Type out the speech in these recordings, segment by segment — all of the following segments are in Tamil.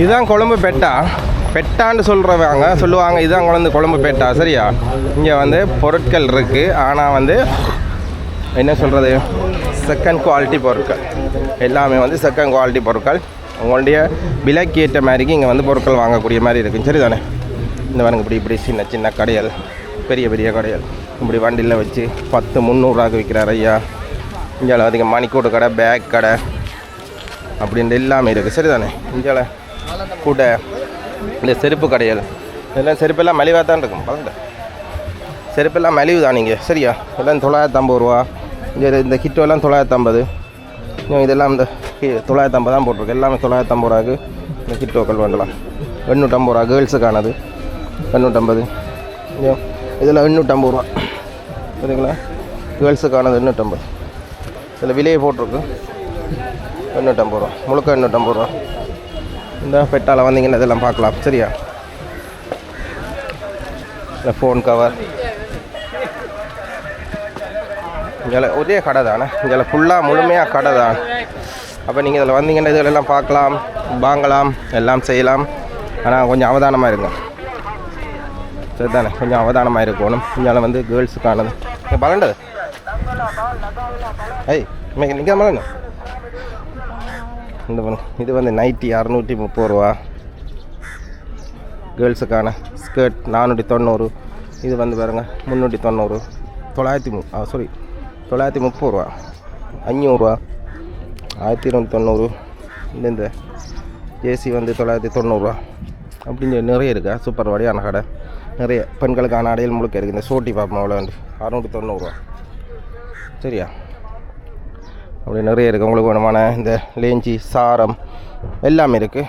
இதுதான் கொழம்பு பெட்டா. பெட்டான்னு சொல்கிறவங்க சொல்லுவாங்க இதுதான் குழந்தை கொழம்பு பெட்டா சரியா? இங்கே வந்து பொருட்கள் இருக்குது ஆனால் வந்து என்ன சொல்கிறது செகண்ட் குவாலிட்டி பொருட்கள். எல்லாமே வந்து செகண்ட் குவாலிட்டி பொருட்கள். உங்களுடைய விலைக்கு ஏற்ற மாதிரிக்கு இங்கே வந்து பொருட்கள் வாங்கக்கூடிய மாதிரி இருக்கும் சரிதானே? இந்த பாருங்க இப்படி இப்படி சின்ன சின்ன கடைகள். பெரிய பெரிய கடைகள். இப்படி வண்டியில் வச்சு பத்து முந்நூறுரூவாக்கு விற்கிறார் ஐயா. இங்கே அதிகம் மணிக்கூட்டு கடை பேக் கடை. அப்படின்ட்டு எல்லாமே இருக்குது சரிதானே? இந்தியாவில் கூடை இந்த செருப்பு கடைகள் இதெல்லாம் செருப்பெல்லாம் மலிவாக தான் இருக்கும். பழங்க செருப்பெல்லாம் மலிவு தான் நீங்கள் சரியா? எல்லாம் தொள்ளாயிரத்து ஐம்பது ரூபா. இங்கே இந்த கிட்டோலாம் தொள்ளாயிரத்தி ஐம்பது இன்னும் இதெல்லாம் இந்த கி- ஐம்பது தான் போட்டிருக்கு. எல்லாமே தொள்ளாயிரத்தி ஐம்பது ரூபாய்க்கு இந்த கிட்டோக்கள் வேண்டலாம். எண்ணூற்றம்பது ரூபா கேர்ள்ஸுக்கானது. எண்ணூற்றம்பது. இதெல்லாம் இதில் எண்ணூற்றம்பது ரூபா. சரிங்களா? கேர்ள்ஸுக்கானது எண்ணூற்றம்பது. இதில் விலையை போட்டிருக்கு. எண்ணூற்றம்பது ரூபா. முழுக்க எண்ணூற்றம்பது ரூபா. இந்த பெட்டால் வந்தீங்கன்னா இதெல்லாம் பார்க்கலாம். சரியா? இந்த ஃபோன் கவர் இங்கே ஒரே கடை தானே? இங்கே ஃபுல்லாக முழுமையாக கடை தான். அப்போ நீங்கள் இதில் வந்தீங்கன்னா இதெல்லாம் பார்க்கலாம் வாங்கலாம் எல்லாம் செய்யலாம். ஆனால் கொஞ்சம் அவதானமாக இருங்க. சரி தானே கொஞ்சம் அவதானமாக இருக்கணும். இங்கே வந்து கேர்ள்ஸுக்கானது இங்கே பலண்டது ஐய் இன்னைக்கு நிற்க இந்த பாருங்க இது வந்து நைட்டி அறநூற்றி முப்பது ரூபா. கேர்ள்ஸுக்கான ஸ்கர்ட் நானூற்றி தொண்ணூறு. இது வந்து பாருங்க முந்நூற்றி தொண்ணூறு. தொள்ளாயிரத்தி மு சாரி தொள்ளாயிரத்தி முப்பது ரூபா. அஞ்சூறுரூவா ஆயிரத்தி இருநூற்றி தொண்ணூறு. இந்த இந்த ஏசி வந்து தொள்ளாயிரத்தி தொண்ணூறுரூவா அப்படின்னு சொல்லி நிறைய இருக்குது சூப்பர் வழியான கடை. நிறைய பெண்களுக்கான அடையல் முழுக்க இருக்குது இந்த சோட்டி பார்ப்போம் அவ்வளோ வந்து அறநூற்றி தொண்ணூறுரூவா சரியா? அப்படி நிறைய இருக்குது உங்களுக்கு வேணுமான இந்த லேஞ்சி சாரம் எல்லாமே இருக்குது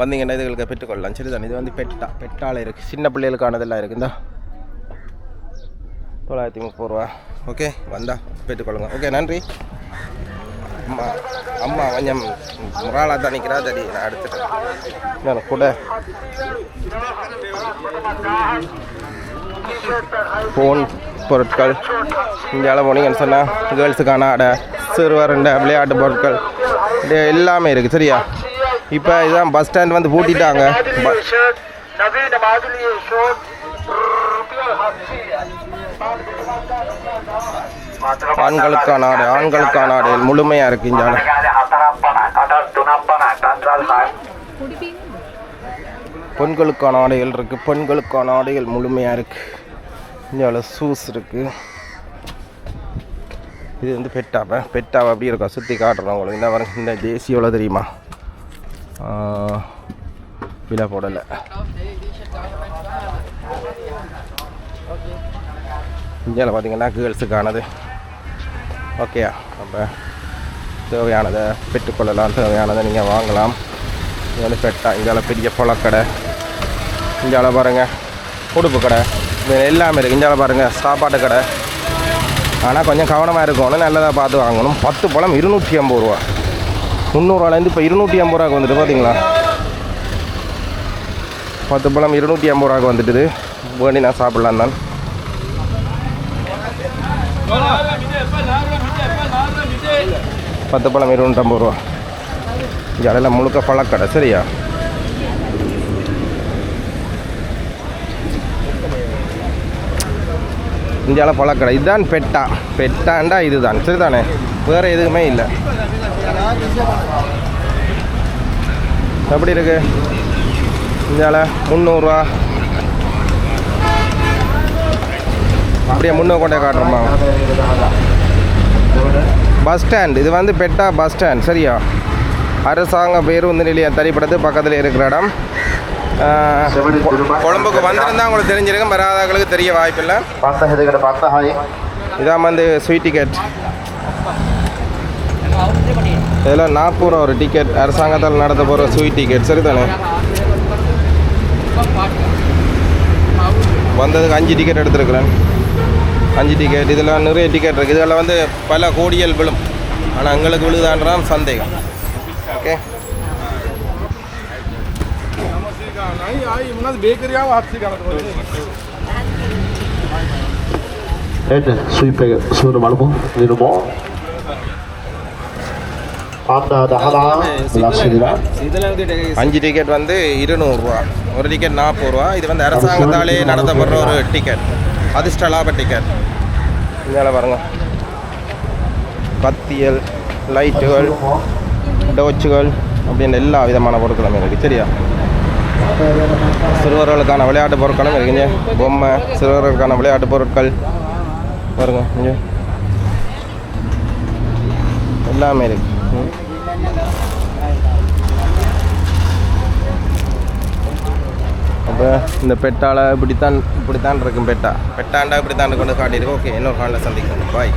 வந்தீங்கன்னா இதுகளுக்கு பெற்றுக்கொள்ளலாம் சரிதான்? இது வந்து பெட்டா பெட்டால் இருக்குது சின்ன பிள்ளைகளுக்கானதெல்லாம் இருக்குதா தொள்ளாயிரத்தி முப்பது ரூபா. ஓகே வந்தா பெற்றுக்கொள்ளுங்க ஓகே நன்றி. அம்மா அம்மா கொஞ்சம் முறாலாக தான் நிற்கிறா சரி நான் எடுத்துட்டேன் கூட. ஃபோன் பொருட்கள். இந்தியாவில் போனீங்கன்னு சொன்னால் கேர்ள்ஸுக்கான அடை சிறுவருண்ட விளையாட்டு பொருட்கள் இது எல்லாமே இருக்குது சரியா? இப்போ இதுதான் பஸ் ஸ்டாண்ட் வந்து பூட்டிட்டாங்க. ஆண்களுக்கான ஆடு ஆண்களுக்கான ஆடு முழுமையாக இருக்கு இந்த பெண்களுக்கான ஆடைகள் இருக்குது பெண்களுக்கான ஆடைகள் முழுமையாக இருக்குது இந்தியாவில் ஷூஸ் இருக்குது இது வந்து பெட்டாப்ப பெட்டாவை அப்படி இருக்கும்? சுற்றி காட்டுறோம் உங்களுக்கு. என்ன வரேன் இந்த தேசிய எவ்வளோ தெரியுமா? வில விலை போடலை. இந்தியாவில் பார்த்தீங்கன்னா கேர்ள்ஸுக்கானது. ஓகேயா அப்போ தேவையானதை பெற்றுக்கொள்ளலாம். தேவையானதை நீங்கள் வாங்கலாம். இது வந்து பெட்டா. இந்தியாவில் பெரிய பழக்கடை. இந்தியாவில் பாருங்கள் உடுப்பு கடை. இது எல்லாமே இருக்குது இந்தியாவில் பாருங்கள் சாப்பாட்டு கடை. ஆனால் கொஞ்சம் கவனமாக இருக்கணும். நல்லதாக பார்த்து வாங்கணும். பத்து பழம் இருநூற்றி ஐம்பது ரூபா. முந்நூறுவாலேருந்து இப்போ இருநூற்றி ஐம்பது ரூபாய்க்கு வந்துட்டு பார்த்தீங்களா பத்து பழம் இருநூற்றி ஐம்பது ரூபாய்க்கு வந்துட்டுது. வேண்டி நான் சாப்பிட்லாம் தான். பத்து பழம் இருநூற்றம்பது ரூபா. இங்கே அதெல்லாம் முழுக்க பழக்கடை சரியா? இந்தியாவில் பழக்கடை. இதுதான் பெட்டா. பெட்டாண்டா இதுதான். சரிதானே? வேறு எதுவுமே இல்லை. எப்படி இருக்கு? இந்தியாவில் முந்நூறுரூவா அப்படியே முன்னே கொண்டே காட்டுறோமா? Bus stand. இது வந்து பெட்டா பஸ் ஸ்டாண்ட். சரியா? அரசாங்க பேருந்து நிலையம் தனிப்படத்து பக்கத்தில் இருக்கிற இடம். கொழம்புக்கு வந்திருந்தால் உங்களுக்கு தெரிஞ்சிருக்கும் வராதவங்களுக்கு தெரிய வாய்ப்பில்லை. இதான் வந்து ஸ்வீட் டிக்கெட் இதில் நாற்பது ரூபா ஒரு டிக்கெட் அரசாங்கத்தால் நடத்த போகிற ஸ்வீட் டிக்கெட் சரிதானே? வந்ததுக்கு அஞ்சு டிக்கெட் எடுத்துருக்குறேன். அஞ்சு டிக்கெட் இதெல்லாம் நிறைய டிக்கெட் இருக்குது இதெல்லாம் வந்து பல கோடிகள் விழும். ஆனால் எங்களுக்கு விழுதான்றான் சந்தேகம். ஓகே அஞ்சு டிக்கெட் வந்து இருநூறுரூவா ஒரு டிக்கெட் நாற்பது ரூபா இது வந்து அரசாங்கத்தாலே நடத்தப்படுற ஒரு டிக்கெட் அதிர்ஷ்ட லாப டிக்கெட் மேலே பாருங்க பத்தியல் லைட்டுகள் டோச்சுகள் அப்படின்னு எல்லா விதமான பொருட்களும் இருக்குது சரியா சிறுவர்களுக்கான விளையாட்டு பொருட்களும் இருக்குங்க பொம்மை சிறுவர்களுக்கான விளையாட்டு பொருட்கள் பாருங்க இங்கே. எல்லாமே இருக்கு. அப்போ இந்த பெட்டால் இப்படித்தான் இப்படித்தான் இருக்கும் பெட்டா. பெட்டாண்டா இப்படித்தான் கொண்டு காட்டியிருக்கு. ஓகே இன்னொரு காலில் சந்திக்கணும் பாய்